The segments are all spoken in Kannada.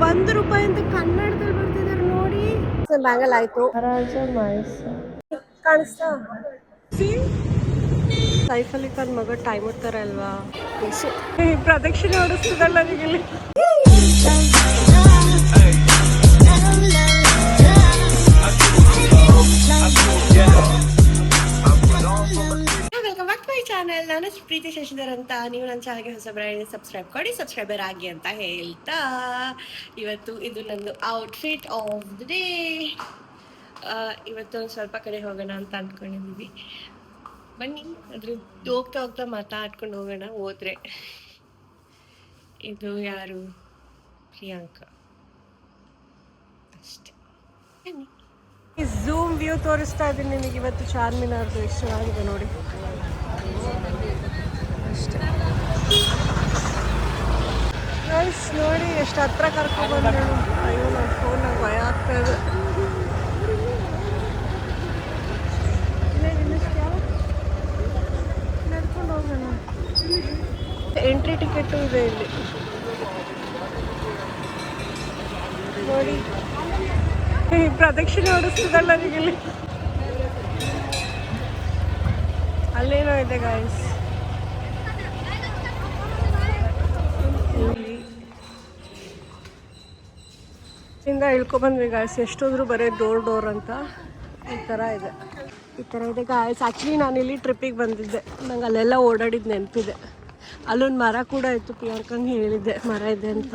ಒಂದು ರೂಪಾಯಿ ಅಂತ ಕನ್ನಡದಲ್ಲಿ ಬರ್ತಿದ್ದಾರೆ ನೋಡಿ. ಬ್ಯಾಂಗಲ್ ಆಯ್ತು. ಕಾಣಿಸ್ತಾ? ಸೈಫ್ ಅಲಿ ಖಾನ್ ಮಗ ಟೈಮ್ ತರ ಅಲ್ವಾ? ಈ ಪ್ರದಕ್ಷಿಣೆ ಓಡಿಸ್ತದಲ್ಲ ನಿಗಲಿ ವೆಲ್ಕಮ್ ಬ್ಯಾಕ್ ಮೈ ಚಾನಲ್ ನಾನು ಪ್ರೀತಿ ಶಶಿಧರ್ ಅಂತ. ನೀವು ನನ್ನ ಚಾನಲ್ಗೆ ಹೊಸಬರಾಗಿ ಸಬ್ಸ್ಕ್ರೈಬ್ ಮಾಡಿ ಸಬ್ಸ್ಕ್ರೈಬರ್ ಆಗಿ ಅಂತ ಹೇಳ್ತಾ. ಇವತ್ತು ಇದು ನಂದು ಔಟ್ಫಿಟ್ ಆಫ್ ದ ಡೇ ಇವತ್ತು ಒಂದು ಸ್ವಲ್ಪ ಕಡೆ ಹೋಗೋಣ ಅಂತ ಅಂದ್ಕೊಂಡಿದ್ದೀವಿ ಬನ್ನಿ ಅದ್ರ ಹೋಗ್ತಾ ಹೋಗ್ತಾ ಮಾತಾಡ್ಕೊಂಡು ಹೋಗೋಣ, ಹೋದ್ರೆ. ಇದು ಯಾರು? ಪ್ರಿಯಾಂಕಾ. ಅಷ್ಟೇ. ಬನ್ನಿ. ವ್ಯೂ ತೋರಿಸ್ತಾ ಇದ್ದೀನಿ ನಿಮಗೆ ಇವತ್ತು ಚಾರ್ಮಿನಾರ್ದು ಎಷ್ಟು ಚೆನ್ನಾಗಿದೆ ನೋಡಿ. ಅಷ್ಟೇ. ಗೈಸ್ ನೋಡಿ ಎಷ್ಟು ಹತ್ರ ಕರ್ಕೊಂಡು ಬಂದಳು ಅಯ್ಯೋ ನನ್ನ ಫೋನ್ ನಂಗೆ ಭಯ ಆಗ್ತಾ ಇದೆ. ನಡ್ಕೊಂಡು ಹೋಗೋಣ ಎಂಟ್ರಿ ಟಿಕೆಟು ಇದೆ ಇಲ್ಲಿ. ನೋಡಿ. ಪ್ರದಕ್ಷಿಣೆ ಓಡಿಸ್ತದಲ್ಲ ನನಗಿಲ್ಲಿ. ಅಲ್ಲೇನೋ ಇದೆ ಗಾಯ್ಸ್ ಇಂದ ಇಳ್ಕೊಬಂದ್ವಿ ಗಾಯ್ಸ್ ಎಷ್ಟೋದ್ರು ಬರೀ ಡೋರ್ ಡೋರ್ ಅಂತ. ಈ ಥರ ಇದೆ. ಈ ಥರ ಇದೆ ಗಾಯ್ಸ್ ಆ್ಯಕ್ಚುಲಿ ನಾನು ಇಲ್ಲಿ ಟ್ರಿಪ್ಪಿಗೆ ಬಂದಿದ್ದೆ. ನಂಗೆ ಅಲ್ಲೆಲ್ಲ ಓಡಾಡಿದ್ದು ನೆನಪಿದೆ. ಅಲ್ಲೊಂದು ಮರ ಕೂಡ ಇತ್ತು, ಪ್ರಿಯಾಂಕಂಗೆ ಹೇಳಿದ್ದೆ, ಮರ ಇದೆ ಅಂತ.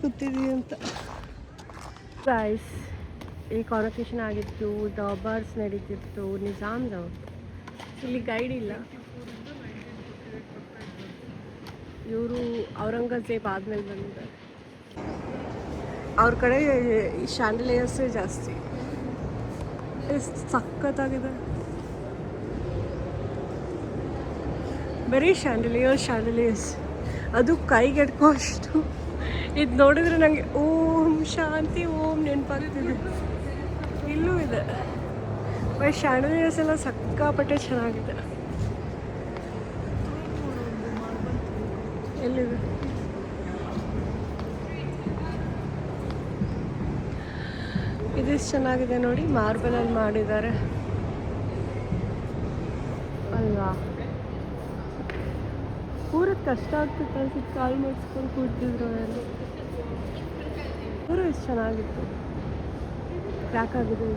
ಕೂತಿದ್ದೀವಿ ಅಂತ. ಗಾಯ್ಸ್ ಈ ಕಾನ್ವಕೇಶನ್ ಆಗಿತ್ತು ಡಾಬರ್ಸ್ ನಡೀತಿತ್ತು ನಿಜಾಮ್ದು ಇಲ್ಲಿ ಗೈಡ್ ಇಲ್ಲ. ಇವರು ಔರಂಗಜೇಬ್ ಆದ್ಮೇಲೆ ಬಂದಿದ್ದಾರೆ. ಅವ್ರ ಕಡೆ ಶಾಂಡಲಿಯರ್ಸೇ ಜಾಸ್ತಿ. ಸಖತ್ತಾಗಿದೆ ಬರೀ ಶಾಂಡಲಿಯರ್ಸ್ ಶಾಂಡಲಿಯರ್ಸ್ ಅದು ಕೈಗೆಟ್ಕೋ ಅಷ್ಟು. ಇದು ನೋಡಿದ್ರೆ ನನಗೆ ಓಂ ಶಾಂತಿ, ಓಂ ನೆನಪಾಗ್ತಿದೆ. ಇಲ್ಲೂ ಇದೆ. ಬೈ ಶಾಂಡಲಿಯರ್ಸ್ ಎಲ್ಲ ಸಕ್ಕಾಪಟ್ಟೆ ಚೆನ್ನಾಗಿದೆ. ಎಲ್ಲಿದೆ? ಇದಿಷ್ಟು ಚೆನ್ನಾಗಿದೆ ನೋಡಿ, ಮಾರ್ಬಲಲ್ಲಿ ಮಾಡಿದ್ದಾರೆ. ಅಲ್ವಾ? ಊರಕ್ಕೆ ಕಷ್ಟ ಆಗ್ತಿತ್ತು ಅನ್ಸುತ್ತೆ ಕಾಲು ಮಾಡಿಸ್ಕೊಂಡು ಕೂತಿದ್ರು ಏನು ಪೂರ ಎಷ್ಟು ಚೆನ್ನಾಗಿತ್ತು ಕ್ರ್ಯಾಕ್ ಆಗಿದೆ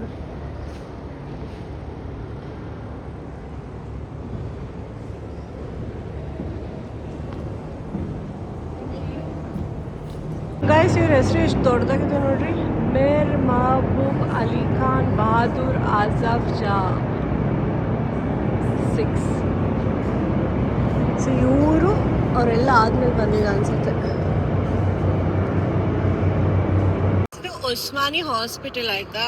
ಗೈಸ್ ಇವ್ರ ಹೆಸರು ಎಷ್ಟು ದೊಡ್ಡದಾಗಿದೆ ನೋಡ್ರಿ. ಮೇರ್ ಮಹಬೂಬ್ ಅಲಿ ಖಾನ್ ಬಹಾದೂರ್ ಆಜಫ್ ಜಾ ಸಿಕ್ಸ್ ಸೊ ಇವರು ಅವರೆಲ್ಲ ಆದ್ಮೇಲೆ ಬಂದಿದ್ದು ಅನ್ಸುತ್ತೆ ಇದು ಒಸ್ಮಾನಿ ಹಾಸ್ಪಿಟಲ್ ಆಯ್ತಾ?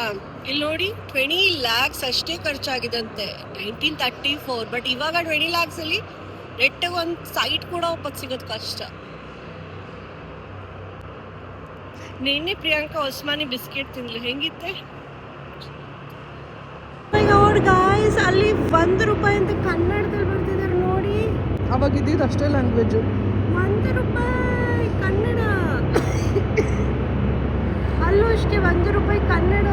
ಇಲ್ಲಿ ನೋಡಿ ಟ್ವೆಂಟಿ ಲ್ಯಾಕ್ಸ್ ಅಷ್ಟೇ ಖರ್ಚಾಗಿದಂತೆ. ನೈನ್ಟೀನ್ ತರ್ಟಿ ಫೋರ್ ಬಟ್ ಇವಾಗ ಟ್ವೆಂಟಿ ಲ್ಯಾಕ್ಸ್ ಅಲ್ಲಿ ನೆಟ್ಟಾಗ ಒಂದು ಸೈಟ್ ಕೂಡ ಒಪ್ಪಕ್ಕೆ ಸಿಗೋದು ಕಷ್ಟ. ನಿನ್ನೆ ಪ್ರಿಯಾಂಕಾ ಉಸ್ಮಾನಿ ಬಿಸ್ಕೆಟ್ ತಿನ್ಲಿ. ಹೆಂಗಿತ್ತೆ? ಗಾಯ್ಸ್ ಅಲ್ಲಿ ಒಂದು ರೂಪಾಯಿ ಅಂತ ಕನ್ನಡದಲ್ಲಿ ಬರ್ತಿದ್ದಾರೆ ನೋಡಿ. ಅವಾಗ ಇದ್ದಿದ್ದು ಅಷ್ಟೇ ಲ್ಯಾಂಗ್ವೇಜು ಒಂದು ರೂಪಾಯಿ. ಅಲ್ಲೂ ಅಷ್ಟೇ ಒಂದು ರೂಪಾಯಿ Kannada.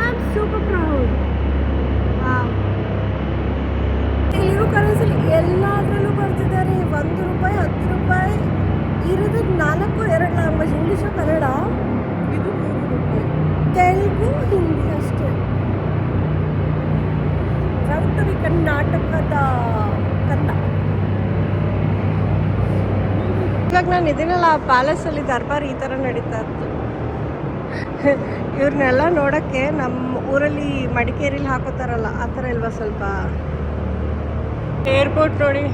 I am super proud ಇಲ್ಲಿರೋ ಕರೆನ್ಸಿ ಎಲ್ಲದರಲ್ಲೂ ಬರ್ತಿದ್ದಾರೆ. ಒಂದು ರೂಪಾಯಿ ಹತ್ತು ರೂಪಾಯಿ. ಇರೋದು ನಾಲ್ಕು ಎರಡು ಲ್ಯಾಂಗ್ವೇಜ್ ಇಂಗ್ಲೀಷು ಕನ್ನಡ? ಇದು ತೆಲುಗು ಹಿಂದಿ ಅಷ್ಟೇ. ಬಿ ಕರ್ನಾಟಕದ ಕನ್ನಡ. ಇವಾಗ ನಾನು ಇದನ್ನೆಲ್ಲ ಪ್ಯಾಲೇಸಲ್ಲಿ ದರ್ಬಾರ್ ಈ ಥರ ನಡೀತಾ ಇತ್ತು. ಇವ್ರನ್ನೆಲ್ಲ ನೋಡೋಕ್ಕೆ ನಮ್ಮ ಊರಲ್ಲಿ ಮಡಿಕೇರಿಲಿ ಹಾಕೋತಾರಲ್ಲ ಆ ಥರ ಇಲ್ವಾ ಸ್ವಲ್ಪ? ಏರ್ಪೋರ್ಟ್ ನೋಡಿ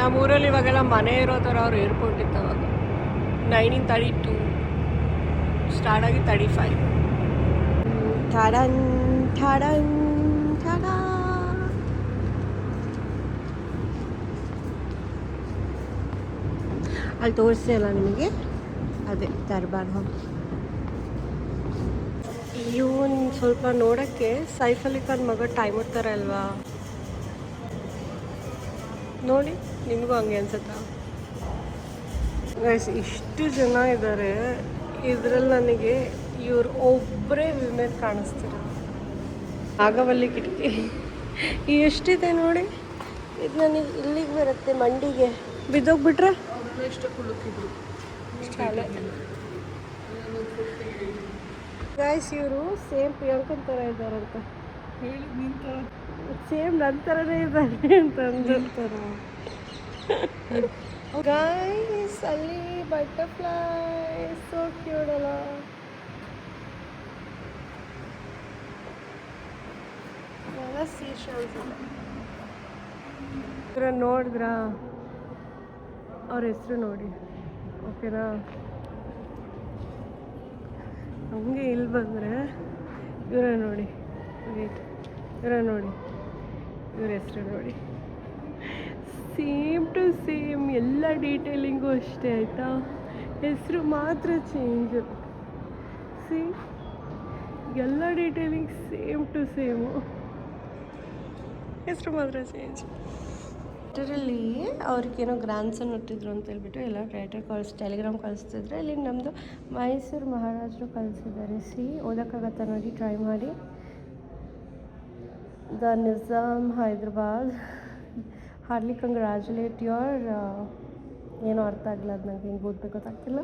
ನಮ್ಮ ಊರಲ್ಲಿ ಇವಾಗೆಲ್ಲ ಮನೆ ಇರೋ ಥರ ಅವ್ರು ಏರ್ಪೋರ್ಟ್ ಇತ್ತು ಅವಾಗ. ನೈನ್ಟೀನ್ ತರ್ಟಿ ಟೂ ಸ್ಟಾರ್ಟ್ ಆಗಿ ತರ್ಟಿ ಫೈವ್ ಠಡನ್ ಠಡನ್ ಅಲ್ಲಿ ತೋರಿಸಿಲ್ಲ ನಿಮಗೆ? ಅದೇ, ದರ್ಬಾರ್ ಹಾಲ್ ಇವನ್ ಸ್ವಲ್ಪ ನೋಡೋಕ್ಕೆ ಸೈಫ್ ಅಲಿ ಮಗ ಟೈಮ್ ಇರ್ತಾರೆ ಅಲ್ವಾ? ನೋಡಿ, ನಿಮಗೂ ಹಂಗೆ ಅನ್ಸುತ್ತಾ? ಇಷ್ಟು ಜನ ಇದ್ದಾರೆ ಇದರಲ್ಲಿ ನನಗೆ ಇವ್ರು ಒಬ್ಬರೇ ವಿಮೆನ್ ಕಾಣಿಸ್ತಾರೆ ಆಗವಲ್ಲಿ ಕಿಟಕಿ. ಎಷ್ಟಿದೆ ನೋಡಿ? ಇದು ನನಗೆ ಇಲ್ಲಿಗೆ ಬರುತ್ತೆ ಮಂಡಿಗೆ ಬಿದ್ದೋಗ್ಬಿಟ್ರೆ? ಎಷ್ಟು ಕುಳುಕಿದ್ರು ಗಾಯ್ಸ್ ಇವರು ಸೇಮ್ ಪ್ರಿಯಾಂಕನ್ ಥರ ಇದ್ದಾರಂತ. ಹೇಳಿ ಸೇಮ್ ನನ್ನ ಥರನೇ ಇದ್ದಾರೆ ಅಂತ ಅಂದಿರ್ತಾರ ಗಾಯ್ಸ್ ಅಲ್ಲಿ ಬಟರ್ಫ್ಲೈ ಸೋ ಕ್ಯೂಟ್ ಅಲ್ಲ. ಇವ್ರ ನೋಡಿದ್ರಾ? ಅವ್ರ ಹೆಸರು ನೋಡಿ. ಓಕೆನಾ? ಹಂಗೆ ಇಲ್ಲಿ ಬಂದರೆ ಇವರ ನೋಡಿ. ವೇಟ್ ಇವರ ನೋಡಿ. ಇವ್ರ ಹೆಸರು ನೋಡಿ. ಸೇಮ್ ಟು ಸೇಮ್ ಎಲ್ಲ ಡೀಟೇಲಿಂಗು ಅಷ್ಟೇ, ಆಯಿತಾ? ಹೆಸರು ಮಾತ್ರ ಚೇಂಜು ಸಿ ಎಲ್ಲ ಡೀಟೇಲಿಂಗ್ ಸೇಮ್ ಟು ಸೇಮು ಹೆಸರು ಮಾತ್ರ ಚೇಂಜ್ ಇದರಲ್ಲಿ ಅವ್ರಿಗೇನೋ ಗ್ರ್ಯಾಂಡ್ಸನ್ ಹುಟ್ಟಿದ್ರು ಅಂತ ಹೇಳ್ಬಿಟ್ಟು ಎಲ್ಲ ಟ್ರೈಟರ್ ಕಳ್ಸ್ ಟೆಲಿಗ್ರಾಮ್ ಕಳಿಸ್ತಿದ್ರೆ. ಇಲ್ಲಿ ನಮ್ಮದು ಮೈಸೂರು ಮಹಾರಾಜರು ಕಳಿಸಿದ್ದಾರೆ. ಸಿ ಓದೋಕ್ಕಾಗತ್ತ ನೋಡಿ ಟ್ರೈ ಮಾಡಿ. The Nizam Hyderabad. Hardly congratulate your ಏನೋ ಅರ್ಥ ಆಗಿಲ್ಲ ಅದು ನನಗೆ ಹಿಂಗೆ ಓದಬೇಕು ಗೊತ್ತಾಗ್ತಿಲ್ಲ.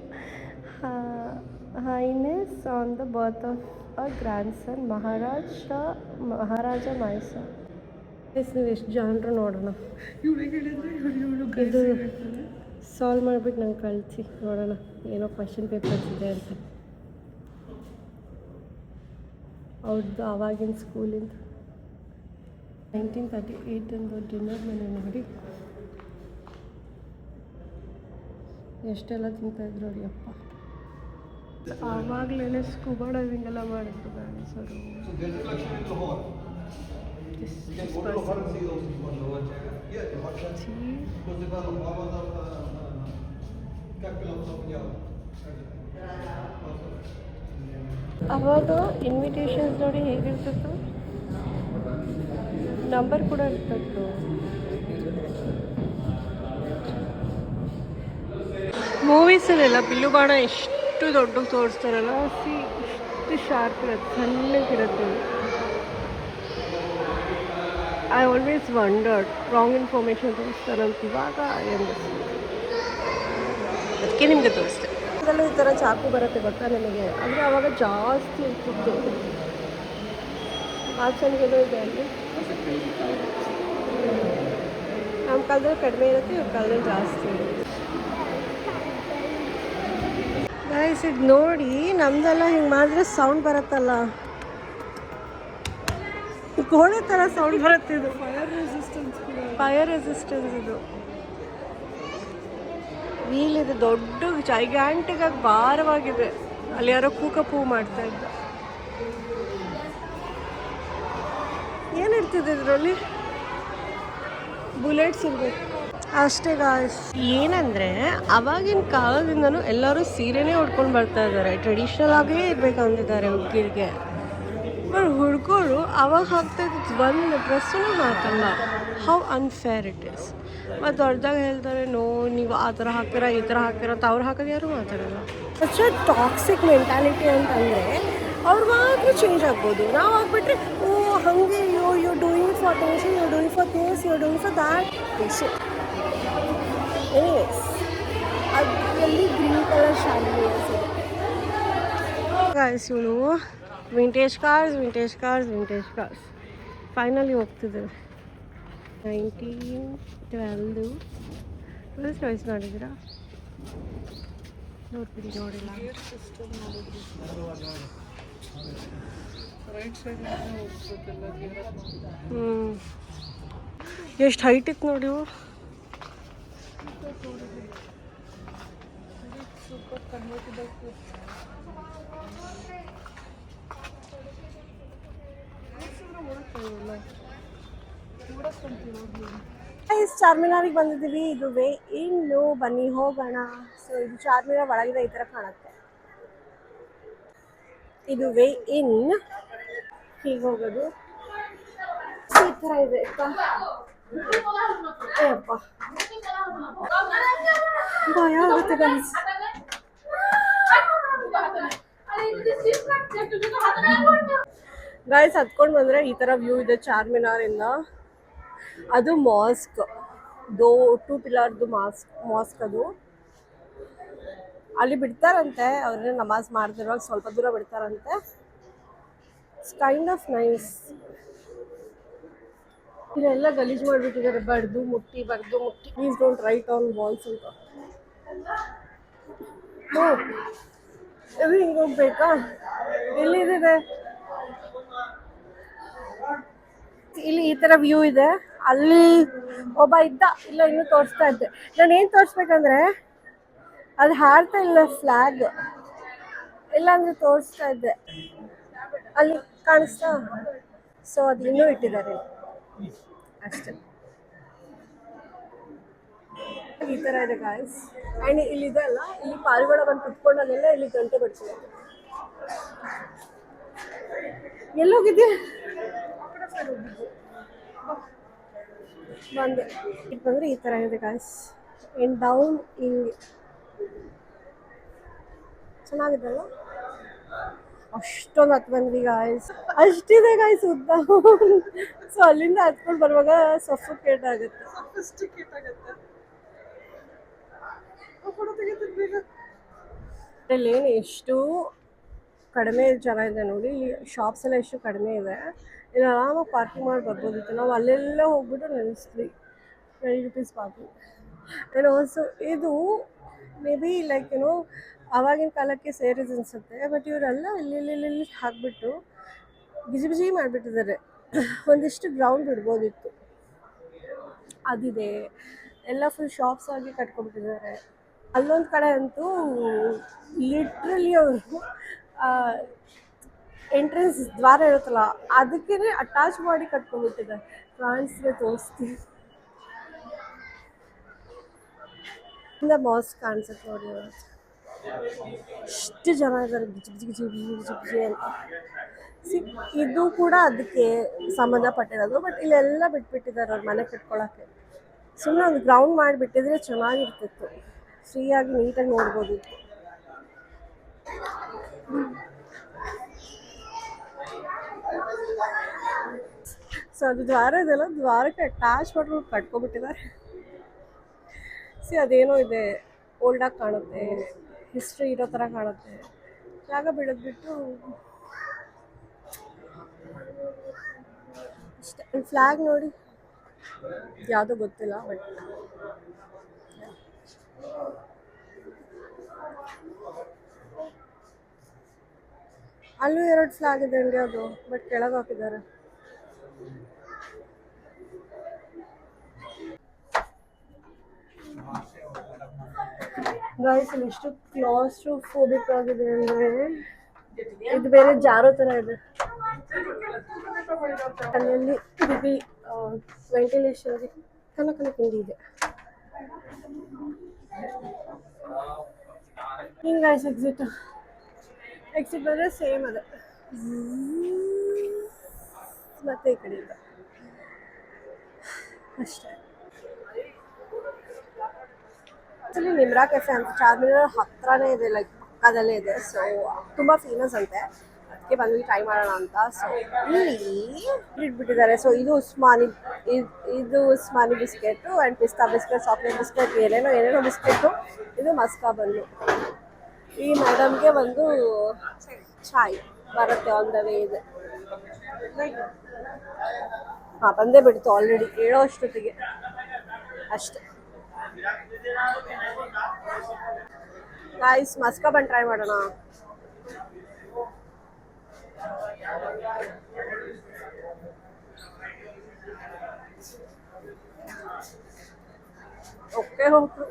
Highness on the birth of a grandson Maharaja Maharaja Mysore. Yes ನೀವು ಎಷ್ಟು ಜನರು ನೋಡೋಣ ಇದು ಸಾಲ್ವ್ ಮಾಡಿಬಿಟ್ಟು ನಂಗೆ ಕಳಿಸಿ ನೋಡೋಣ ಏನೋ ಕ್ವಶನ್ ಪೇಪರ್ಸ್ ಇದೆ ಅಂತ. ಅವ್ರದ್ದು ಆವಾಗಿನ ಸ್ಕೂಲಿಂದ ನೈನ್ಟೀನ್ ತರ್ಟಿ ಏಯ್ಟಂದು ಡಿನ್ನರ್ ಮನೆ ನೋಡಿ. ಎಷ್ಟೆಲ್ಲ ತಿಂತಾಯಿದ್ರು ಅವ್ರಿಗೆ ಅಪ್ಪ. ಆವಾಗಲೇ ಸ್ಕೂಬಾ ಡೈವಿಂಗ್ ಎಲ್ಲ ಮಾಡಿದ್ರು ಸರ್ ಅವಾಗ ಇನ್ವಿಟೇಷನ್ಸ್ ನೋಡಿ ಹೇಗಿರ್ತಿತ್ತು? ನಂಬರ್ ಕೂಡ ಇರ್ತಿತ್ತು. ಮೂವೀಸಲ್ಲೆಲ್ಲ ಬಿಲ್ಲು ಬಾಣ ಎಷ್ಟು ದೊಡ್ಡ ತೋರಿಸ್ತಾರಲ್ಲ? ಸಿ ಇಷ್ಟು ಶಾರ್ಪ್ ಇರುತ್ತೆ ಸಣ್ಣಗಿರುತ್ತೆ. I always wondered wrong information ತೋರಿಸ್ತಾರಂತ ಇವಾಗ ಅದಕ್ಕೆ ನಿಮಗೆ ತೋರಿಸ್ತೆ ಅದರಲ್ಲೂ ಈ ಥರ ಚಾಕು ಬರುತ್ತೆ ಗೊತ್ತಾ ನನಗೆ ಅಂದರೆ ಅವಾಗ ಜಾಸ್ತಿ ಇರ್ತಿತ್ತು. ಆ ಚೆನ್ನಾಗೇನೋ ಇದೆ ಅಲ್ಲಿ. ನಮ್ಮ ಕಾಲದಲ್ಲಿ ಕಡಿಮೆ ಇರುತ್ತೆ ಇವ್ರ ಕಾಲದಲ್ಲಿ ಜಾಸ್ತಿ ಇರುತ್ತೆ. ಗೈಸ್ ಇದು ನೋಡಿ ನಮ್ದೆಲ್ಲ ಹಿಂಗೆ ಮಾಡಿದ್ರೆ ಸೌಂಡ್ ಬರುತ್ತಲ್ಲ? ಗೋಡೆ ಥರ ಸೌಂಡ್ ಬರುತ್ತೆ ಇದು. ಫೈರ್ ರೆಸಿಸ್ಟೆನ್ಸ್ ಫೈರ್ ರೆಸಿಸ್ಟೆನ್ಸ್ ಇದು. ವೀಲ್ ಇದು ದೊಡ್ಡ ಜೈಗ್ಯಾಂಟಿಕ್ ಆಗಿ ಭಾರವಾಗಿದೆ. ಅಲ್ಲಿ ಯಾರೋ ಕೂಕ ಪೂ ಮಾಡ್ತಾ ಇದ್ದ ಏನಿರ್ತಿದೆ ಇದರಲ್ಲಿ? ಬುಲೆಟ್ಸ್ ಇರ್ಬೇಕು. ಅಷ್ಟೇ ಗಾಯ್ಸ್ ಏನಂದ್ರೆ ಅವಾಗಿನ ಕಾಲದಿಂದನೂ ಎಲ್ಲರೂ ಸೀರೆನೇ ಉಟ್ಕೊಂಡು ಬರ್ತಾ ಇದ್ದಾರೆ. ಟ್ರೆಡಿಷನಲ್ ಆಗೇ ಇರ್ಬೇಕು ಅಂತಿದ್ದಾರೆ ಹುಡುಗಿರಿಗೆ. ಬಟ್ ಹುಡುಗರು ಅವಾಗ ಹಾಕ್ತಾ ಇದ್ದಿದ್ದು ಒಂದು ಡ್ರೆಸ್ಸನ್ನು ಹಾಕಲ್ಲ ಹೌ ಅನ್ಫೇರ್ ಇಟ್ ಇಸ್ ಮತ್ತು ದೊಡ್ಡದಾಗ ಹೇಳ್ತಾರೆ ನೋ ನೀವು ಆ ಥರ ಹಾಕ್ತೀರಾ ಈ ಥರ ಹಾಕ್ತೀರಾ ಅಂತ ಅವ್ರು ಹಾಕೋದು ಯಾರು ಮಾತಾಡಲ್ಲ. ಅಷ್ಟೇ ಟಾಕ್ಸಿಕ್ ಮೆಂಟಾಲಿಟಿ ಅಂತಂದರೆ ಅವ್ರು ಮಾತ್ರ ಚೇಂಜ್ ಆಗ್ಬೋದು. ನಾವು ಆಗ್ಬಿಟ್ರೆ ಓ ಹಾಗೆ yo you doing for tension you doing for this you doing for that issue anyways ಅದರಲ್ಲಿ ಗ್ರೀನ್ ಕಲರ್ ಶಾಲೆ ಇದೆ. ಗಾಯ್ಸ್ ಇವನು vintage cars vintage cars vintage cars finally ಹೋಗ್ತಿದ್ದೇವೆ nineteen ಟ್ವೆಲ್ದು ಟ್ವೆಲ್ ಚಾಯ್ಸ್ ಮಾಡಿದ್ದೀರಾ ನೋಡ್ಬಿಡಿ, ನೋಡಿಲ್ಲ. ಹ್ಞೂ ಎಷ್ಟು ಹೈಟ್ ಇತ್ತು ನೋಡಿ ಸೂಪರ್ ಚಾರ್ಮಿನಾರಿಗೆ ಬಂದಿದ್ದೀವಿ. ಇದು ವೇ ಇನ್ನು ಬನ್ನಿ, ಹೋಗೋಣ. ಸೊ ಇದು ಚಾರ್ಮಿನಾರ್ ಒಳಗಿದೆ, ಈ ಥರ ಕಾಣುತ್ತೆ. ಇದು ವೇ ಇನ್. ಹೀಗೆ ಹೋಗೋದು. ಈ ಥರ ಇದೆ, ಅಪ್ಪ. ಭಯ ಆಗುತ್ತೆ ಗೈಸ್ ಗೈಸ್ ಹತ್ಕೊಂಡು ಬಂದರೆ ಈ ತರ ವ್ಯೂ ಇದೆ ಚಾರ್ಮಿನಾರ್ ಇಂದ ಅದು ಮಾಸ್ಕ್. ದೋ, ಟು ಪಿಲ್ಲರ್ದು ಮಾಸ್ಕ್ ಮಾಸ್ಕ್ ಅದು. ಅಲ್ಲಿ ಬಿಡ್ತಾರಂತೆ ಅವ್ರನ್ನ ನಮಾಜ್ ಮಾಡ್ತಿರುವಾಗ ಸ್ವಲ್ಪ ದೂರ ಬಿಡ್ತಾರಂತೆ. ಕೈಂಡ್ ಆಫ್ ನೈಸ್ ಇಲ್ಲೆಲ್ಲ ಗಲೀಜು ಮಾಡಿಬಿಟ್ಟಿದ್ದಾರೆ ಬಡ್ದು ಮುಟ್ಟಿ ಬಡ್ದು ಮುಟ್ಟಿ. Please don't write on walls ಅಂತ. ಇದು ಹಿಂಗೆ ಹೋಗ್ಬೇಕಾ? ಎಲ್ಲಿದೆ ಇಲ್ಲಿ ಈ ತರ ವ್ಯೂ ಇದೆ. ಅಲ್ಲಿ ಒಬ್ಬ ಇದ್ದ, ಇಲ್ಲ ಇನ್ನು ತೋರಿಸ್ತಾ ಇದ್ದೆ. ನಾನು ಏನು ತೋರಿಸ್ಬೇಕಂದ್ರೆ, ಅದು ಹಾರ್ತಾ ಇಲ್ಲ ಫ್ಲಾಗ್ ಇಲ್ಲ ಅಂದ್ರೆ ತೋರಿಸ್ತಾ ಇದ್ದೆ. ಅಲ್ಲಿ ಕಾಣಿಸ್ತಾ ಸೊ ಅದು ಇನ್ನೂ ಇಟ್ಟಿದ್ದಾರೆ. ಅಷ್ಟೇ. ಈ ತರ ಇದೆ ಗಾಯ್ಸ್ ಆ್ಯಂಡ್ ಇಲ್ಲಿದೆ ಅಲ್ಲ, ಇಲ್ಲಿ ಪಾಲ್ಗೊಳ ಬಂದು ಕುತ್ಕೊಂಡಲ್ಲೆಲ್ಲ ಇಲ್ಲಿ ಗಂಟೆ ಬಿಡ್ತೀವಿ ಎಲ್ಲೋಗಿದ್ಯಾ? ಬಂದೆ. ಇದು ಬಂದರೆ ಈ ಥರ ಇದೆ ಗಾಯ್ಸ್ ಆ್ಯಂಡ್ ಡೌನ್ ಹಿಂಗೆ ಚೆನ್ನಾಗಿದ್ದಲ್ಲ ಅಷ್ಟೊಂದು ಹತ್ತು ಬಂದ್ವಿ ಗಾಯ್ಸ್ ಅಷ್ಟಿದೆ ಗಾಯ್ಸ್ ಉದ್ದ. ಸೊ ಅಲ್ಲಿಂದ ಹತ್ಕೊಂಡು ಬರುವಾಗ ಸಫೋಕೇಟ್ ಆಗುತ್ತೆ. ಟಿಕೆಟ್ ಆಗುತ್ತೆ. ಫೋಟೋ ತೆಗಿತೀನಿ ಬೇಗ. ಲೇನ್ ಎಷ್ಟು ಕಡಿಮೆ ಜನ ಇದೆ ನೋಡಿ. ಶಾಪ್ಸ್ ಎಲ್ಲ ಎಷ್ಟು ಕಡಿಮೆ ಇದೆ. ಇಲ್ಲಿ, ಆರಾಮಾಗಿ ಪಾರ್ಕಿಂಗ್ ಮಾಡಿ ಬರ್ಬೋದಿತ್ತು. ನಾವು ಅಲ್ಲೆಲ್ಲ ಹೋಗ್ಬಿಟ್ಟು ನೆನೆಸ್ತೀವಿ twenty rupees parking and also ಇದು ಮೇ ಬಿ ಲೈಕ್ ಏನೋ ಆವಾಗಿನ ಕಾಲಕ್ಕೆ ಸೇರಿದ್ ಅನಿಸುತ್ತೆ ಬಟ್ ಇವರೆಲ್ಲ ಇಲ್ಲಿ ಇಲ್ಲಿ ಹಾಕ್ಬಿಟ್ಟು ಬಿಜಿ ಬಿಜಿ ಮಾಡಿಬಿಟ್ಟಿದ್ದಾರೆ. ಒಂದಿಷ್ಟು ಗ್ರೌಂಡ್ ಇಡ್ಬೋದಿತ್ತು. ಅದಿದೆ. ಎಲ್ಲ ಫುಲ್ ಶಾಪ್ಸ್ ಆಗಿ ಕಟ್ಕೊಂಡ್ಬಿಟ್ಟಿದ್ದಾರೆ. ಅಲ್ಲೊಂದು ಕಡೆ ಅಂತೂ ಲಿಟ್ರಲಿ ಅವರು ಎಂಟ್ರೆನ್ಸ್ ದ್ವಾರ ಇರುತ್ತಲ್ಲ, ಅದಕ್ಕೇನೆ ಅಟ್ಯಾಚ್ ಮಾಡಿ ಕಟ್ಕೊಂಡ್ಬಿಟ್ಟಿದೆ ಫ್ರಾನ್ಸ್ಗೆ ತೋರಿಸ್ತೀವಿ ಇಂದ ಮಾಸ್ ಕಾಣಿಸುತ್ತೆ ನೋಡಿ. ಎಷ್ಟು ಜನ ಇದ್ದಾರೆ ಬಿಜಿ ಇದು ಕೂಡ ಅದಕ್ಕೆ ಸಂಬಂಧಪಟ್ಟಿರೋದು. ಬಟ್ ಇಲ್ಲೆಲ್ಲ ಬಿಟ್ಬಿಟ್ಟಿದ್ದಾರೆ ಅವ್ರ ಮನೆ ಕಟ್ಕೊಳಕ್ಕೆ. ಸುಮ್ಮನೆ ಒಂದು ಗ್ರೌಂಡ್ ಮಾಡಿಬಿಟ್ಟಿದ್ರೆ ಚೆನ್ನಾಗಿರ್ತಿತ್ತು. ಫ್ರೀಯಾಗಿ ನೀಟಾಗಿ ನೋಡ್ಬೋದಿತ್ತು. ಸೊ ಅದು ದ್ವಾರ ಇದೆಲ್ಲ ದ್ವಾರಕ್ಕೆ ಅಟ್ಯಾಚ್ ಮಾಡ್ಕೊಂಡು ಕಟ್ಕೊಬಿಟ್ಟಿದ್ದಾರೆ ಸಿ ಅದೇನೋ ಇದೆ ಓಲ್ಡಾಗಿ ಕಾಣುತ್ತೆ ಹಿಸ್ಟ್ರಿ ಇರೋ ಥರ ಕಾಣುತ್ತೆ. ಜಾಗ ಬಿಡದ್ಬಿಟ್ಟು ಅಷ್ಟೇ. ಫ್ಲ್ಯಾಗ್ ನೋಡಿ, ಯಾವುದೋ ಗೊತ್ತಿಲ್ಲ ಬಟ್ ಅಲ್ಲೂ ಎರಡು ಫ್ಲಾಗ್ ಇದೆ ಇಂಡಿಯಾದು ಬಟ್ ಕೆಳಗೆ ಹಾಕಿದ್ದಾರೆ. ಗಾಯ್ಸ್ ಇಲ್ಲಿ ಎಷ್ಟು ಕ್ಲಾಸ್ಟ್ರೋಫೋಬಿಕ್ ಆಗಿದೆ ಅಂದ್ರೆ ಇದು ಬೇರೆ ಜಾರೋ ತರ ಇದೆ. ಅಲ್ಲಲ್ಲಿ ಬಿಗಿ ವೆಂಟಿಲೇಷನ್ಗೆ ಕನ ಕನ ಕಿಂಡಿ ಇದೆ. ಹಿಂಗೆ ಗಾಯ್ಸ್ ಎಕ್ಸಿಟ್ ಎಕ್ಸಿಟ್ ಬಂದರೆ ಸೇಮ್ ಅದ. ಮತ್ತೆ ಈ ಕಡೆ ಅಷ್ಟೇ. ಆಕ್ಚುಲಿ ನಿಮ್ರಾ ಕೆಫೆ ಅಂತ ಚಾರ್ಮಿನಾರ್ ಹತ್ರನೇ ಇದೆ ಲೈಕ್ ಪಕ್ಕದಲ್ಲೇ ಇದೆ. ಸೊ ತುಂಬ ಫೇಮಸ್ ಅಂತೆ. ಅದಕ್ಕೆ ಬಂದ್ವಿ ಟ್ರೈ ಮಾಡೋಣ ಅಂತ. ಸೊ ಇಲ್ಲಿ ಇಟ್ಬಿಟ್ಟಿದ್ದಾರೆ ಸೊ ಇದು ಉಸ್ಮಾನಿ, ಇದ್- Osmani biscuit and pista biscuit chocolate biscuit, ಏನೇನೋ ಏನೇನೋ ಬಿಸ್ಕೆಟು. ಇದು ಮಸ್ಕಾ ಬಂದು ಈ ಮೇಡಮ್ಗೆ ಒಂದು ಚಾಯ್ ಬರುತ್ತೆ ಆನ್ ದ ವೇ ಇದೆ. ಹಾಂ, ಬಂದೇ ಬಿಡ್ತು ಆಲ್ರೆಡಿ ಹೇಳೋ ಅಷ್ಟೊತ್ತಿಗೆ. ಅಷ್ಟೇ. ಗಾಯ್ಸ್ ಮಸ್ಕಾ ಬನ್ ಟ್ರೈ ಮಾಡೋಣ. ಓಕೆ ಹೋಗ್ತು.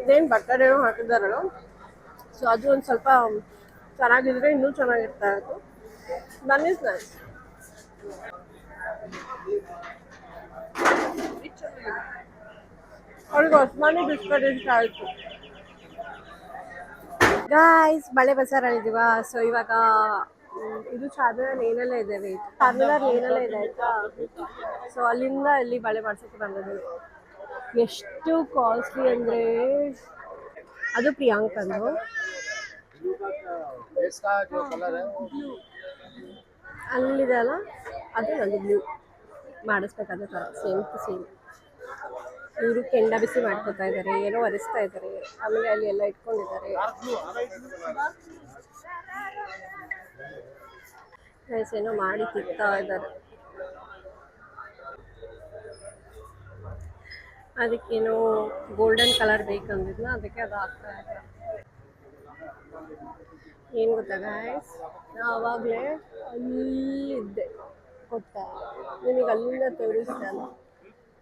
ಇದೇನು ಬಟರ್ ಏನೋ ಹಾಕಿದಾರಲ್ಲ ಸೊ ಅದು ಒಂದು ಸ್ವಲ್ಪ ಚೆನ್ನಾಗಿದ್ರೆ ಇನ್ನೂ ಚೆನ್ನಾಗಿರ್ತಾ ಇತ್ತು. ನನ್ ಇಸ್ ನೈಸ್ ಅವ್ರಿಗೆ ಹೊಸಮಾನಿ ಡಿಸ್ಕರೆಂಟ್ ಇಷ್ಟ ಆಯಿತು ಗಾಯ್ಸ್ ಬಳೆ ಬಜಾರಲ್ಲಿದ್ದೀವ ಸೊ ಇವಾಗ ಇದು ಚಾರ್ಮಿನಾರ್ ಲೇನಲ್ಲೇ ಇದೆ ವೇಟ್ ಚಾರ್ಮಿನಾರ್ ಲೇನಲ್ಲೇ ಇದೆ ಆಯ್ತಾ ಸೊ ಅಲ್ಲಿಂದ ಇಲ್ಲಿ ಬಳೆ ಮಾಡ್ಸೋಕೆ ಬಂದಿದ್ದೀವಿ ಎಷ್ಟು ಕಾಸ್ಟ್ಲಿ ಅಂದರೆ ಅದು ಪ್ರಿಯಾಂಕ್ ಅಂದು ಅಲ್ಲಿದೆ ಅಲ್ಲ ಅದು ನಂದು ಬ್ಲೂ ಮಾಡಿಸ್ಬೇಕಾದ ಸೇಮ್ ಟು ಸೇಮ್ ಇವರು ಕೆಂಡ ಬಿಸಿ ಮಾಡ್ಕೊತಾ ಇದ್ದಾರೆ ಏನೋ ಒರೆಸ್ತಾ ಇದ್ದಾರೆ ಆಮೇಲೆ ಅಲ್ಲಿ ಎಲ್ಲ ಇಟ್ಕೊಂಡಿದ್ದಾರೆ. ಏನೋ ಮಾಡಿ ತಿಕ್ತಾ ಇದ್ದಾರೆ ಅದಕ್ಕೇನೋ ಗೋಲ್ಡನ್ ಕಲರ್ ಬೇಕಂದಿದ್ನ, ಅದಕ್ಕೆ ಅದು ಹಾಕ್ತಾ ಇದ್ದಾರೆ. ಏನು ಗೊತ್ತಾ ಗಾಯ್ಸ್ ನಾ ಅವಾಗಲೇ ಅಲ್ಲಿ ಇದ್ದೆ, ಗೊತ್ತಾ? ನಿಮಗೆ ಅಲ್ಲಿಂದ ತೋರಿಸ್ದೆ ಅಲ್ಲ ಇವಾಗ ಇಲ್ಲಿದೆ ಇಲ್ಲಿ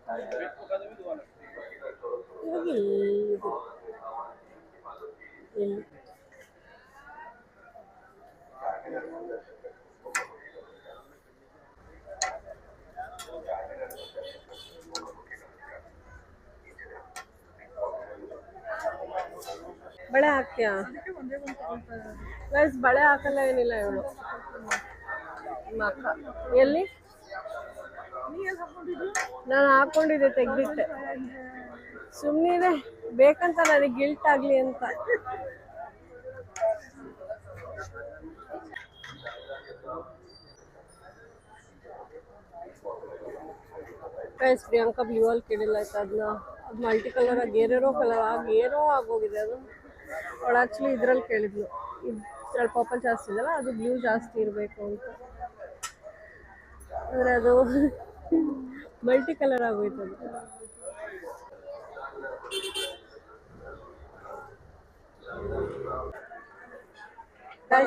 ಬಳೆ ಹಾಕ್ತೀಯಾ ಗೈಸ್ ಬಳೆ ಹಾಕಲ್ಲ ಏನಿಲ್ಲ ಇವಳು ನಿಮ್ಮ ಅಕ್ಕ ಎಲ್ಲಿ ನಾನು ಹಾಕೊಂಡಿದ್ದೆ, ತೆಗ್ದಿಟ್ಟೆ. ಸುಮ್ಮನೆ ಬೇಕಂತ ನನಗೆ ಗಿಲ್ಟ್ ಆಗಲಿ ಅಂತ. ಗೈಸ್ ಪ್ರಿಯಾಂಕಾ ಬ್ಲೂ ಅಲ್ಲಿ ಕೇಳಿಲ್ಲ ಅದನ್ನ ಅದು ಮಲ್ಟಿ ಕಲರ್ ಆಗಿ, ಏನೇನೋ ಕಲರ್ ಆಗಿ, ಏನೋ ಆಗೋಗಿದೆ ಅದು. ಅವಳು ಆ್ಯಕ್ಚುಲಿ ಇದ್ರಲ್ಲಿ ಕೇಳಿದ್ಲು. ಇದ್ರಲ್ಲಿ ಪರ್ಪಲ್ ಜಾಸ್ತಿ ಇದೆಯಲ್ಲ, ಅದು ಬ್ಲೂ ಜಾಸ್ತಿ ಇರಬೇಕು ಅಂತ. ಅಂದರೆ ಅದು ಮಲ್ಟಿ ಕಲರ್ ಆಗೋಯ್ತು ಅದು.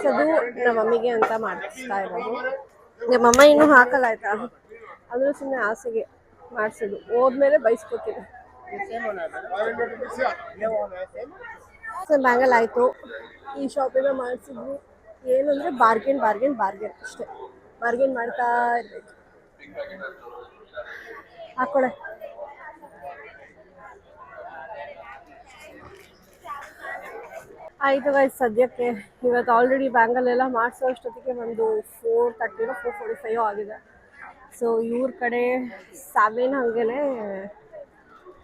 ಅದು ನಮ್ಮ ಮಮ್ಮಿಗೆ ಅಂತ ಮಾಡಿಸ್ತಾ ಇರೋದು. ನಮ್ಮಮ್ಮ ಇನ್ನೂ ಹಾಕಲ್ಲ ಆಯ್ತಾ? ಆದರೂ ಸುಮ್ಮನೆ ಆಸೆಗೆ ಮಾಡಿಸೋದು. ಹೋದ್ಮೇಲೆ ಬೈಸ್ಕೊತೀನಿ. ಸೊ ಬ್ಯಾಂಗಲ್ ಆಯಿತು. ಈ ಶಾಪಿಂದ ಮಾಡಿಸಿದ್ವಿ. ಏನಂದರೆ ಬಾರ್ಗೇನ್ ಬಾರ್ಗೇನ್ ಬಾರ್ಗೇನ್ ಅಷ್ಟೇ. ಬಾರ್ಗೇನ್ ಮಾಡ್ತಾ ಇರಬೇಕು. ಹಾಕೊಳೆ ಆಯಿತು ಗೈಸ್ ಸದ್ಯಕ್ಕೆ ಇವತ್ತು ಆಲ್ರೆಡಿ ಬ್ಯಾಂಗಲ್ಲೆಲ್ಲ ಮಾಡಿಸೋ ಅಷ್ಟೊತ್ತಿಗೆ ಒಂದು ಫೋರ್ ತರ್ಟಿನೋ ಫೋರ್ ಫೋರ್ಟಿ ಫೈವ್ ಆಗಿದೆ. ಸೊ ಇವ್ರ ಕಡೆ ಸೆವೆನ್ ಹಾಗೇನೆ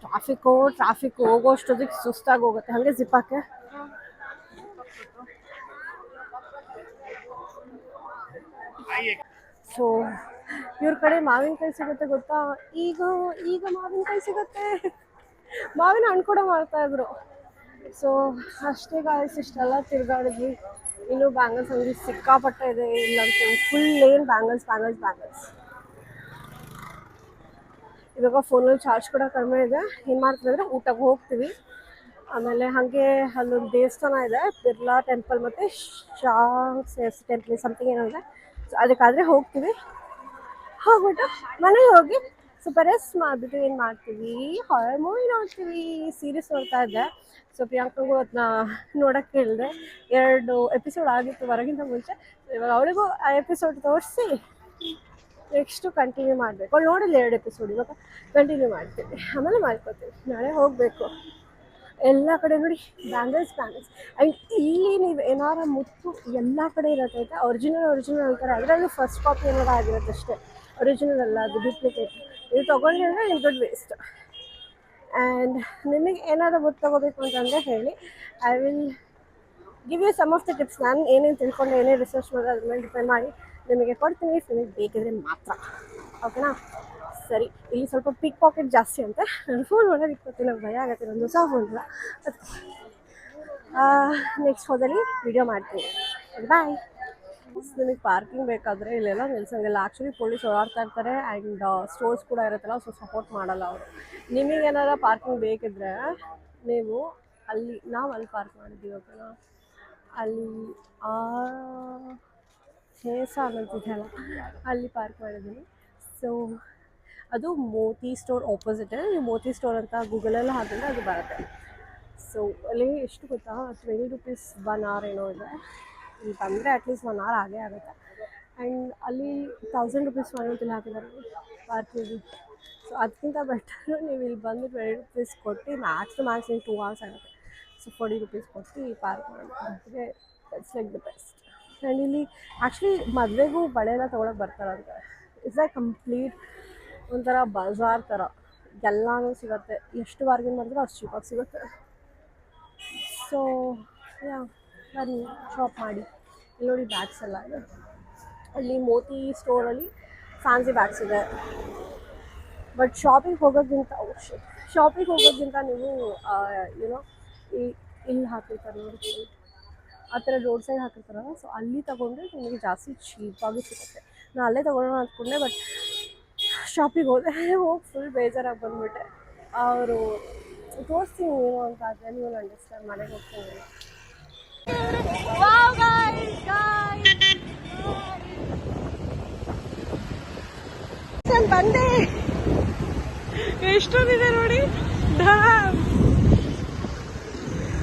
ಟ್ರಾಫಿಕ್ಕು ಟ್ರಾಫಿಕ್ ಹೋಗೋ ಅಷ್ಟೊತ್ತಿಗೆ ಸುಸ್ತಾಗಿ ಹೋಗುತ್ತೆ. ಹಾಗೆ ಜಿಪ್ಪಾಕೆ ಸೊ ಇವ್ರ ಕಡೆ ಮಾವಿನಕಾಯಿ ಸಿಗುತ್ತೆ ಗೊತ್ತಾ? ಈಗ ಈಗ ಮಾವಿನಕಾಯಿ ಸಿಗುತ್ತೆ. ಮಾವಿನ ಹಣ್ಣು ಕೂಡ ಮಾಡ್ತಾ ಇದ್ರು. ಸೊ ಅಷ್ಟೇ ಗಾಯಸ್ ಇಷ್ಟೆಲ್ಲ ತಿರುಗಾಡಿದ್ವಿ. ಇನ್ನು ಬ್ಯಾಂಗಲ್ಸ್ ಅಂಗಡಿ ಸಿಕ್ಕಾಪಟ್ಟೆ ಇದೆ. ಇಲ್ಲ ಫುಲ್ ಏನ್ ಬ್ಯಾಂಗಲ್ಸ್ ಬ್ಯಾಂಗಲ್ಸ್ ಬ್ಯಾಂಗಲ್ಸ್ ಇವಾಗ ಫೋನಲ್ಲಿ ಚಾರ್ಜ್ ಕೂಡ ಕಡಿಮೆ ಇದೆ. ಏನು ಮಾಡ್ತೀವಿ ಊಟಕ್ಕೆ ಹೋಗ್ತೀವಿ. ಆಮೇಲೆ ಹಾಗೆ ಅಲ್ಲೊಂದು ದೇವಸ್ಥಾನ ಇದೆ, ಬಿರ್ಲಾ ಟೆಂಪಲ್ ಮತ್ತು ಶಾಂಗ್ಸ್ ಟೆಂಪಲ್ ಸಮಥಿಂಗ್ ಏನೋ ಇದೆ. ಸೊ ಅದಕ್ಕಾದರೆ ಹೋಗ್ತೀವಿ. ಹೋಗ್ಬಿಟ್ಟು ಮನೆಗೆ ಹೋಗಿ ಸ್ವಲ್ಪ ರೆಸ್ಟ್ ಮಾಡಿಬಿಟ್ಟು ಏನು ಮಾಡ್ತೀವಿ? ಹಾರರ್ ಮೂವಿ ನೋಡ್ತೀವಿ. ಸೀರೀಸ್ ನೋಡ್ತಾ ಇದ್ದೆ. ಸೊ ಪ್ರಿಯಾಂಕಗೂ ಅದನ್ನ ನೋಡೋಕ್ಕೆ ಹೇಳಿದೆ. ಎರಡು ಎಪಿಸೋಡ್ ಆಗಿತ್ತು ಹೊರಗಿಂತ ಮುಂಚೆ. ಇವಾಗ ಅವಳಿಗೂ ಆ ಎಪಿಸೋಡ್ ತೋರಿಸಿ ನೆಕ್ಸ್ಟು ಕಂಟಿನ್ಯೂ ಮಾಡಬೇಕು. ಅವಳು ನೋಡಿಲ್ಲ ಎರಡು ಎಪಿಸೋಡ್ ಇವಾಗ ಕಂಟಿನ್ಯೂ ಮಾಡ್ತೀವಿ ಆಮೇಲೆ ಮಾಡ್ಕೋತೀವಿ ನಾಳೆ ಹೋಗಬೇಕು. ಎಲ್ಲ ಕಡೆ ನೋಡಿ ಬ್ಯಾಂಗಲ್ಸ್ ಬ್ಯಾಂಗಲ್ಸ್ ಆ್ಯಂಡ್ ಇಲ್ಲಿ ನೀವು ಏನಾರ ಮುತ್ತು ಎಲ್ಲ ಕಡೆ ಇರುತ್ತೆ. ಆಯಿತಾ ಒರಿಜಿನಲ್ ಒರಿಜಿನಲ್ ಅಂತಾರೆ. ಅದರಲ್ಲೂ ಫಸ್ಟ್ ಕಾಪಿ ಏನಾರ ಆಗಿರುತ್ತೆ ಅಷ್ಟೇ. ಒರಿಜಿನಲ್ ಅಲ್ಲ, ಅದು ಡೂಪ್ಲಿಕೇಟ್ ಇದು ತೊಗೊಂಡಿದ್ರೆ ನಿಮ್ಮ ದುಡ್ಡು ವೇಸ್ಟ್ ಆ್ಯಂಡ್ ನಿಮಗೆ ಏನಾದರೂ ಬುಕ್ ತೊಗೋಬೇಕು ಅಂತಂದರೆ ಹೇಳಿ. I will give you some of the tips ನಾನು ಏನೇನು ತಿಳ್ಕೊಂಡು, ಏನೇನು ರಿಸರ್ಚ್ ಮಾಡೋದು, ಅದ್ರ ಮೇಲೆ ಡಿಪೆಂಡ್ ಮಾಡಿ ನಿಮಗೆ ಕೊಡ್ತೀನಿ. ನಿಮಗೆ ಬೇಕಿದ್ರೆ ಮಾತ್ರ. ಓಕೆನಾ ಸರಿ. ಇಲ್ಲಿ ಸ್ವಲ್ಪ ಪಿಕ್ ಪಾಕೆಟ್ ಜಾಸ್ತಿ ಅಂತ. ನಾನು ಫೋನ್ ಒಳಗೆ ಇಟ್ಕೊತೀನಿ ಭಯ ಆಗುತ್ತೆ, ನಂದು ಹೊಸ ಫೋನ್ ನೆಕ್ಸ್ಟ್ ಹೋದಲ್ಲಿ ವಿಡಿಯೋ ಮಾಡ್ತೀನಿ. ಬಾಯ್ ನಿಮಗೆ ಪಾರ್ಕಿಂಗ್ ಬೇಕಾದರೆ ಇಲ್ಲೆಲ್ಲ ನಿಲ್ಸಂಗಿಲ್ಲ. ಆ್ಯಕ್ಚುಲಿ ಪೊಲೀಸ್ ಓಡಾಡ್ತಾ ಇರ್ತಾರೆ ಆ್ಯಂಡ್ ಸ್ಟೋರ್ಸ್ ಕೂಡ ಇರುತ್ತಲ್ಲ ಸೊ ಸಪೋರ್ಟ್ ಮಾಡಲ್ಲ ಅವರು. ನಿಮಗೇನಾರ ಪಾರ್ಕಿಂಗ್ ಬೇಕಿದ್ರೆ ನೀವು ಅಲ್ಲಿ, ನಾವು ಅಲ್ಲಿ ಪಾರ್ಕ್ ಮಾಡಿದ್ದೀವಿ ಓಕೆನಾ? ಅಲ್ಲಿ, ಆ ಶೇಸ ಅನ್ನೋದಿದೆಯಲ್ಲ ಅಲ್ಲಿ ಪಾರ್ಕ್ ಮಾಡಿದ್ದೀನಿ ಸೊ ಅದು ಮೋತಿ ಸ್ಟೋರ್ ಆಪೋಸಿಟ್ ನೀವು ಮೋತಿ ಸ್ಟೋರ್ ಅಂತ ಗೂಗಲಲ್ಲಿ ಹಾಕಿದ್ರೆ ಅದು ಬರುತ್ತೆ. ಸೊ ಅಲ್ಲಿ ಎಷ್ಟು ಗೊತ್ತಾ? ಟ್ವೆಂಟಿ ರುಪೀಸ್ ಬನ್ ಆರ್ ಏನೋ ಇದೆ. ಇಲ್ಲಿ ಬಂದರೆ ಅಟ್ಲೀಸ್ಟ್ ಒನ್ ಅವರ್ ಆಗೇ ಆಗುತ್ತೆ. ಆ್ಯಂಡ್ ಅಲ್ಲಿ ತೌಸಂಡ್ ರುಪೀಸ್ ಫೈನಲ್ ಹಾಕಿದ್ದಾರೆ. ಪಾರ್ಕಿಂಗ್ ಸೊ ಅದಕ್ಕಿಂತ ಬೆಟರ್ ನೀವು ಇಲ್ಲಿ ಬಂದು ಟ್ವೆಂಟಿ ರುಪೀಸ್ ಕೊಟ್ಟು max max in two hours ಆಗುತ್ತೆ. ಸೊ ಫೋರ್ಟಿ ರುಪೀಸ್ ಕೊಟ್ಟು ಪಾರ್ಕ್ ಮಾಡಿದ್ರೆ it's like the best and ಇಲ್ಲಿ ಆ್ಯಕ್ಚುಲಿ ಮದುವೆಗೂ ಬಳೆ ಎಲ್ಲ ತೊಗೊಳಕ್ಕೆ ಬರ್ತಾರಂತೆ ಇಟ್ಸ್ ಲೈಕ್ ಕಂಪ್ಲೀಟ್ ಒಂಥರ ಬಜಾರ್ ಥರ ಎಲ್ಲನೂ ಸಿಗುತ್ತೆ. ಎಷ್ಟು ಬಾರ್ಗಿನ್ ಮಾಡಿದ್ರು ಅಷ್ಟು ಚೀಪಾಗಿ ಸಿಗುತ್ತೆ. ಸೊ ಯಾ ಬನ್ನಿ ಶಾಪ್ ಮಾಡಿ. ಇಲ್ಲಿ ನೋಡಿ ಬ್ಯಾಗ್ಸ್ ಎಲ್ಲ ಇದೆ. ಅಲ್ಲಿ ಮೋತಿ ಸ್ಟೋರಲ್ಲಿ ಫ್ಯಾನ್ಸಿ ಬ್ಯಾಗ್ಸ್ ಇದೆ. ಬಟ್ ಶಾಪಿಗೆ ಹೋಗೋದ್ಕಿಂತ ಶಾಪಿಗೆ ಹೋಗೋದ್ಕಿಂತ ನೀವು ಏನೋ ಈ, ಇಲ್ಲಿ ಹಾಕಿರ್ತಾರೆ ನೋಡಿ ಆ ಥರ ರೋಡ್ ಸೈಡ್ ಹಾಕಿರ್ತಾರಲ್ಲ ಸೊ ಅಲ್ಲಿ ತೊಗೊಂಡ್ರೆ ನಿಮಗೆ ಜಾಸ್ತಿ ಚೀಪಾಗಿ ಸಿಗುತ್ತೆ. ನಾನು ಅಲ್ಲೇ ತೊಗೊಳ್ಳೋಣ ಅಂದ್ಕೊಂಡೆ ಬಟ್ ಶಾಪಿಗೆ ಹೋದೆ. ಹೋಗಿ ಫುಲ್ ಬೇಜಾರಾಗಿ ಬಂದ್ಬಿಟ್ಟೆ. ಅವರು ತೋರಿಸ್ತೀನಿ ಏನು ಅಂತ ಆದರೆ ನೀವು ಅಂಡರ್ಸ್ಟ್ಯಾಂಡ್ ಮನೆಗೆ ಹೋಗ್ತೀನಿ ಬಂದೆ. ಎಷ್ಟೊಂದಿದೆ ನೋಡಿ. ಡ್ಯಾಮ್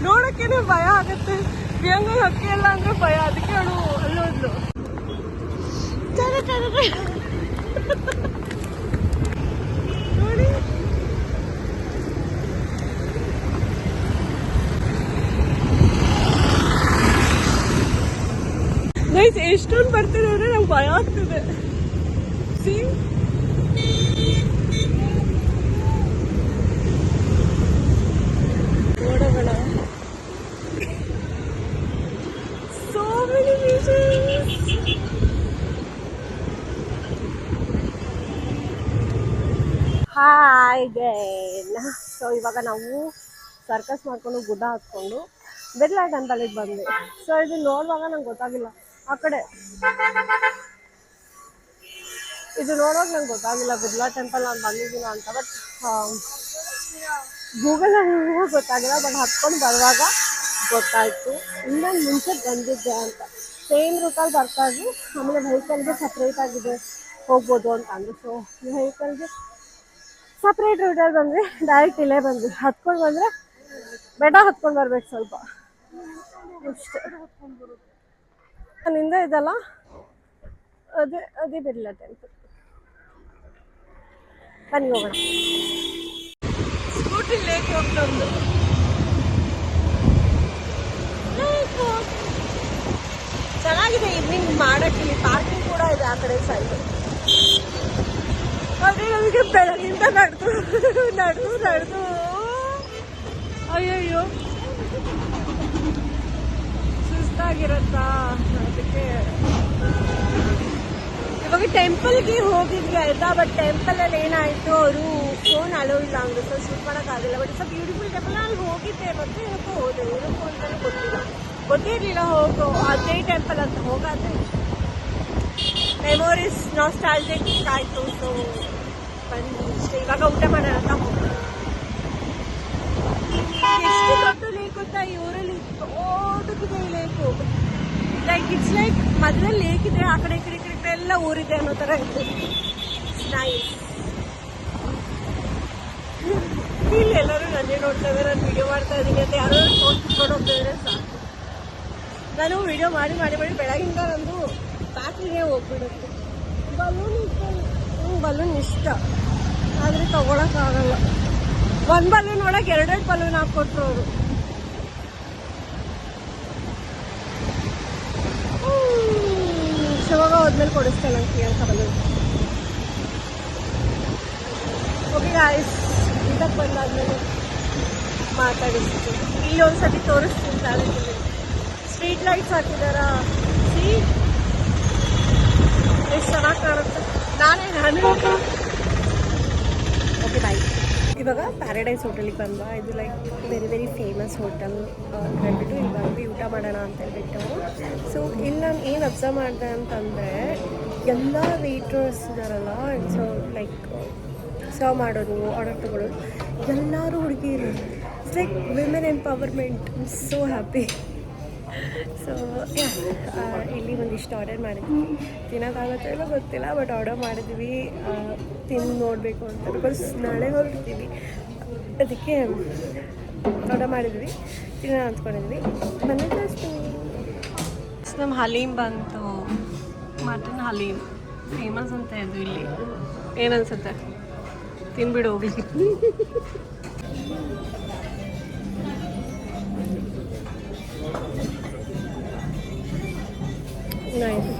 ನೋಡಕ್ಕೇನೆ ಭಯ ಆಗುತ್ತೆ. ಪ್ರಿಯಾಂಗ ಹಕ್ಕಿ ಎಲ್ಲ ಅಂದ್ರೆ ಭಯ ಅದಕ್ಕೆ ಅವಳು ಅಲ್ಲೋದ್ಲು. ನೈಸ್ ಎಷ್ಟೊಂದು ಬರ್ತಾರೆ ಅಂದ್ರೆ ನಂಗೆ ಭಯ ಆಗ್ತದೆ. ಸಿ ಸೋ ಹಾಯ್ ಸೊ ಇವಾಗ ನಾವು ಸರ್ಕಸ್ ಮಾಡ್ಕೊಂಡು ಗುಡ್ಡ ಹಾಕ್ಕೊಂಡು ಬೆಡ್ಲೈಟ್ ಅಂತ ಅಲ್ಲಿಗೆ ಬಂದ್ವಿ. ಸೊ ಇದು ನೋಡುವಾಗ ನಂಗೆ ಗೊತ್ತಾಗಿಲ್ಲ. ಆ ಕಡೆ. ಇದು ನೋಡೋಕೆ ನಂಗೆ ಗೊತ್ತಾಗಿಲ್ಲ. ಬಿರ್ಲಾ ಟೆಂಪಲ್ ನಾನು ಬಂದಿದ್ದೀನ ಅಂತ ಬಟ್ ಗೂಗಲಲ್ಲಿ ಗೊತ್ತಾಗಿಲ್ಲ ಬಟ್ ಹತ್ಕೊಂಡು ಬರುವಾಗ ಗೊತ್ತಾಯಿತು. ಇನ್ನೊಂದು ಮುಂಚೆ ಬಂದಿದ್ದೆ ಅಂತ. ಸೇಮ್ ರೂಟಲ್ಲಿ ಬರ್ತಾ ಇದ್ವಿ. ಆಮೇಲೆ ವೆಹಿಕಲ್ಗೆ ಸಪ್ರೇಟ್ ಆಗಿದೆ. ಹೋಗ್ಬೋದು ಅಂತ ಅಂದ್ರೆ. ಸೊ ವೆಹಿಕಲ್ಗೆ ಸಪ್ರೇಟ್ ರೂಟಲ್ಲಿ ಬಂದ್ವಿ. ಡೈರೆಕ್ಟ್ ಇಲ್ಲೇ ಬಂದ್ವಿ. ಹತ್ಕೊಂಡು ಬಂದರೆ ಬೆಟ್ಟ ಹತ್ಕೊಂಡು ಬರ್ಬೇಕು ಸ್ವಲ್ಪ. ಅಷ್ಟೇ. ಅಲ್ಲಿಂದ ಇದಲ್ಲ? ಅದೇ ಅದೇ ಬಿರ್ಲಾ ಟೆಂಪಲ್ ಬನ್ನಿ ಹೋಗೋಣ. ಸ್ಕೂಟಿ ಲೇಕ್ ಹೋಗ್ತಂದು. ಚೆನ್ನಾಗಿದೆ ಇವ್ನಿಂಗ್ ಮಾಡಕ್ಕೆ, ಇಲ್ಲಿ ಪಾರ್ಕಿಂಗ್ ಕೂಡ ಇದೆ ಆ ಕಡೆ ಸೈಡ್ ಅದೇ ನಮಗೆ ಬೆಳಗಿಂದ ನಡೆದು ನಡೆದು ನಡೆದು. ಅಯ್ಯಯ್ಯೋ. ಸುಸ್ತಾಗಿರುತ್ತಾ? ಇವಾಗ ಟೆಂಪಲ್ಗೆ ಹೋಗಿದ್ವಿ ಆಯ್ತಾ ಬಟ್ ಟೆಂಪಲ್ ಅಲ್ಲಿ ಏನಾಯ್ತು ಅವರು ಫೋನ್ ಅಲೋ ಇಲ್ಲ ಅಂದ್ರೆ ಸೊ ಶೂಟ್ ಮಾಡೋಕ್ಕಾಗಿಲ್ಲ ಬಟ್ ಇಟ್ಸ್ ಬ್ಯೂಟಿಫುಲ್ ಟೆಂಪಲ್ ಅಲ್ಲಿ ಹೋಗಿದ್ದೆ ಮತ್ತೆ ಏನಕ್ಕೋ ಹೋದೆ ಏನಕ್ಕೋ ಅಂತಾನೆ ಗೊತ್ತಿಲ್ಲ ಗೊತ್ತಿರಲಿಲ್ಲ ಹೋಗೋ ಅದೇ ಟೆಂಪಲ್ ಅಂತ ಹೋಗಾದೆ ಮೆಮೊರೀಸ್ ನಾಸ್ಟಾಲ್ಜಿಕ್ ಆಯಿತು ಸೊ ಬನ್ನಿ ಇಷ್ಟೇ ಇವಾಗ ಊಟ ಮಾಡೋಣ ಅಂತ ಹೋಗೋಣ ಎಷ್ಟು ದೊಡ್ಡ ಲೇಕ್ ಗೊತ್ತಾ ಈ ಊರಲ್ಲಿ ದೊಡ್ಡದಿದೆ ಈ ಲೇಕು ಲೈಕ್ ಇಟ್ಸ್ ಲೈಕ್ ಮೊದಲೇ ಲೇಕ್ ಇದ್ರೆ ಆ ಕಡೆ ಈ ಕಡೆ ಈ ಕಡೆ ಎಲ್ಲ ಊರಿದೆ ಅನ್ನೋ ಥರ ಇತ್ತು. ನೈಸ್ ಇಲ್ಲಿ ಎಲ್ಲರೂ ನನ್ನೇ ನೋಡ್ತಾ ಇದ್ದಾರೆ ನಾನು ವಿಡಿಯೋ ಮಾಡ್ತಾ ಇದ್ದೀನಿ ಅಂತ ಯಾರೋ ಫೋನ್ ಕಿತ್ಕೊಂಡು ಹೋಗ್ತಾ ಇದ್ರೆ ಸಾಕು. ನಾನು ವಿಡಿಯೋ ಮಾಡಿ ಮಾಡಿ ಮಾಡಿ ಬೆಳಗಿಂದ ನಂದು ಬ್ಯಾಟ್ರಿಗೆ ಹೋಗ್ಬಿಡುತ್ತೆ. ಬಲೂನ್ ಇಷ್ಟ ಬಲೂನ್ ಇಷ್ಟ. ಆದರೆ ತಗೊಳಕ್ಕಾಗಲ್ಲ. ಒಂದು ಬಲೂನ್ ಒಳಗೆ ಎರಡೆರಡು ಬಲೂನ್ ಹಾಕ್ಕೊಟ್ರು ಅವರು. ಶಿವಾಗ ಹೋದ್ಮೇಲೆ ಕೊಡಿಸ್ತೇನೆ ನಂಗೆ ಪ್ರಿಯಾಂಕ ಬಲೂನ್ ಓಕೆ ಗಾಯ್ಸ್ ಇದಕ್ಕೆ ಬಂದಾದ್ಮೇಲೆ ಮಾತಾಡಿಸ್ತೀನಿ ಇಲ್ಲಿ ಒಂದ್ಸತಿ ತೋರಿಸ್ತೀನಿ ಕಾಲೇಜಲ್ಲಿ ಸ್ಟ್ರೀಟ್ ಲೈಟ್ಸ್ ಹಾಕಿದಾರ ಸಿ ಎಷ್ಟು ಚೆನ್ನಾಗಿ ಕಾಣುತ್ತೆ ನಾನೇ ನಾನು ಓಕೆ ಬಾಯ್ ಇವಾಗ ಪ್ಯಾರಡೈಸ್ ಹೋಟೆಲಿಗೆ ಬಂದ ಇದು like very very famous hotel ಹೇಳ್ಬಿಟ್ಟು ಇಲ್ಲಿ ಬಂದ್ವಿ. ಊಟ ಮಾಡೋಣ ಅಂತ ಹೇಳ್ಬಿಟ್ಟು. ಸೊ ಇಲ್ಲಿ ನಾನು ಏನು ಅಬ್ಸರ್ವ್ ಮಾಡಿದೆ ಅಂತಂದರೆ ಎಲ್ಲ ವೇಟರ್ಸ್ ಇದ್ದಾರಲ್ಲ ಸೊ ಲೈಕ್ ಸರ್ವ್ ಮಾಡೋದು ಆರ್ಡರ್ ತೊಗೊಳೋದು, ಎಲ್ಲರೂ ಹುಡುಗಿರು. It's like women empowerment so happy so ಇಲ್ಲಿ ಒಂದಿಷ್ಟು ಆರ್ಡರ್ ಮಾಡಿದ್ವಿ. ತಿನ್ನೋಕ್ಕಾಗುತ್ತೋ ಇಲ್ಲ ಗೊತ್ತಿಲ್ಲ ಬಟ್ ಆರ್ಡರ್ ಮಾಡಿದ್ವಿ. ತಿಂದು ನೋಡಬೇಕು ಅಂತ. ಬಿಕಾಸ್ ನಾಳೆ ಹೊರಡ್ತೀವಿ. ಅದಕ್ಕೆ ಆರ್ಡರ್ ಮಾಡಿದ್ವಿ. ತಿನ್ನೋಣ ಅಂದ್ಕೊಂಡಿದ್ವಿ. ಮನೆ ಅಷ್ಟು ನಮ್ಮ ಹಲೀಮ್ ಬಂತು. ಮಟನ್ ಹಲೀಮ್ ಫೇಮಸ್ ಅಂತ ಇದು ಇಲ್ಲಿ. ಏನನ್ಸುತ್ತೆ ತಿನ್ಬಿಡು ಹೋಗ್ಲಿ ನೈಸ್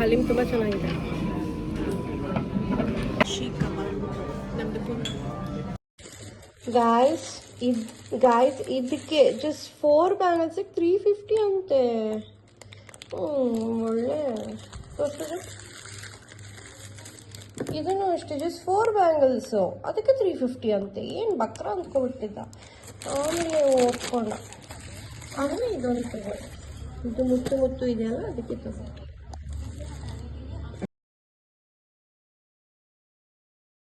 ಹಲೀಮ್ ತುಂಬ ಚೆನ್ನಾಗಿದೆ. ಗಾಯ್ಸ್ ಇದು ಗಾಯ್ಸ್ ಇದಕ್ಕೆ ಜಸ್ಟ್ ಫೋರ್ ಬ್ಯಾಂಗಲ್ಸಿಗೆ ತ್ರೀ ಫಿಫ್ಟಿ ಅಂತೆ. ಒಳ್ಳೆ. ಇದನ್ನು ಅಷ್ಟೇ ಜಸ್ಟ್ ಫೋರ್ ಬ್ಯಾಂಗಲ್ಸು ಅದಕ್ಕೆ ತ್ರೀ ಫಿಫ್ಟಿ ಅಂತೆ. ಏನು ಬಕ್ರ ಅಂದ್ಕೊಬಿಟ್ಟಿದ್ದ. ಆಮೇಲೆ ಓದ್ಕೊಂಡ ಆಮೇಲೆ ಇದೊಂದು ತಗೊಂಡೆ ಇದು ಮುತ್ತು ಮುತ್ತು ಇದೆಯಲ್ಲ ಅದಕ್ಕೆ ತಗೊಂಡೆ